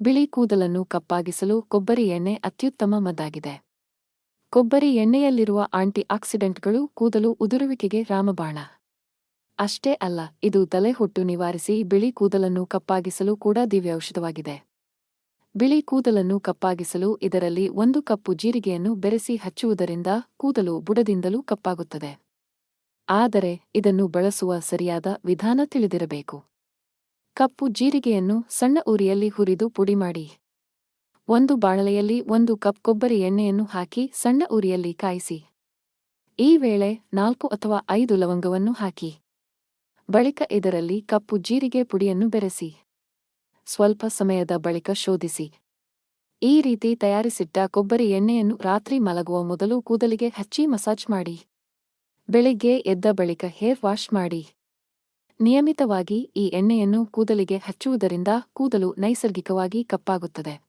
ಬಿಳಿ ಕೂದಲನ್ನು ಕಪ್ಪಾಗಿಸಲು ಕೊಬ್ಬರಿ ಎಣ್ಣೆ ಅತ್ಯುತ್ತಮ ಮದ್ದಾಗಿದೆ ಕೊಬ್ಬರಿ ಎಣ್ಣೆಯಲ್ಲಿರುವ ಆಂಟಿ ಆಕ್ಸಿಡೆಂಟ್ಗಳು ಕೂದಲು ಉದುರುವಿಕೆಗೆ ರಾಮಬಾಣ. ಅಷ್ಟೇ ಅಲ್ಲ, ಇದು ತಲೆಹೊಟ್ಟು ನಿವಾರಿಸಿ ಬಿಳಿ ಕೂದಲನ್ನು ಕಪ್ಪಾಗಿಸಲು ಕೂಡ ದಿವ್ಯೌಷಧವಾಗಿದೆ ಬಿಳಿ ಕೂದಲನ್ನು ಕಪ್ಪಾಗಿಸಲು ಇದರಲ್ಲಿ ಒಂದು ಕಪ್ಪು ಜೀರಿಗೆಯನ್ನು ಬೆರೆಸಿ ಹಚ್ಚುವುದರಿಂದ ಕೂದಲು ಬುಡದಿಂದಲೂ ಕಪ್ಪಾಗುತ್ತದೆ. ಆದರೆ ಇದನ್ನು ಬಳಸುವ ಸರಿಯಾದ ವಿಧಾನ ತಿಳಿದಿರಬೇಕು. ಕಪ್ಪು ಜೀರಿಗೆಯನ್ನು ಸಣ್ಣ ಉರಿಯಲ್ಲಿ ಹುರಿದು ಪುಡಿ ಮಾಡಿ. ಒಂದು ಬಾಣಲೆಯಲ್ಲಿ ಒಂದು ಕಪ್ ಕೊಬ್ಬರಿ ಎಣ್ಣೆಯನ್ನು ಹಾಕಿ ಸಣ್ಣ ಉರಿಯಲ್ಲಿ ಕಾಯಿಸಿ. ಈ ವೇಳೆ ನಾಲ್ಕು ಅಥವಾ ಐದು ಲವಂಗವನ್ನು ಹಾಕಿ. ಬಳಿಕ ಇದರಲ್ಲಿ ಕಪ್ಪು ಜೀರಿಗೆ ಪುಡಿಯನ್ನು ಬೆರೆಸಿ. ಸ್ವಲ್ಪ ಸಮಯದ ಬಳಿಕ ಶೋಧಿಸಿ. ಈ ರೀತಿ ತಯಾರಿಸಿಟ್ಟ ಕೊಬ್ಬರಿ ಎಣ್ಣೆಯನ್ನು ರಾತ್ರಿ ಮಲಗುವ ಮೊದಲು ಕೂದಲಿಗೆ ಹಚ್ಚಿ ಮಸಾಜ್ ಮಾಡಿ. ಬೆಳಿಗ್ಗೆ ಎದ್ದ ಬಳಿಕ ಹೇರ್ ವಾಶ್ ಮಾಡಿ. ನಿಯಮಿತವಾಗಿ ಈ ಎಣ್ಣೆಯನ್ನು ಕೂದಲಿಗೆ ಹಚ್ಚುವುದರಿಂದ ಕೂದಲು ನೈಸರ್ಗಿಕವಾಗಿ ಕಪ್ಪಾಗುತ್ತದೆ.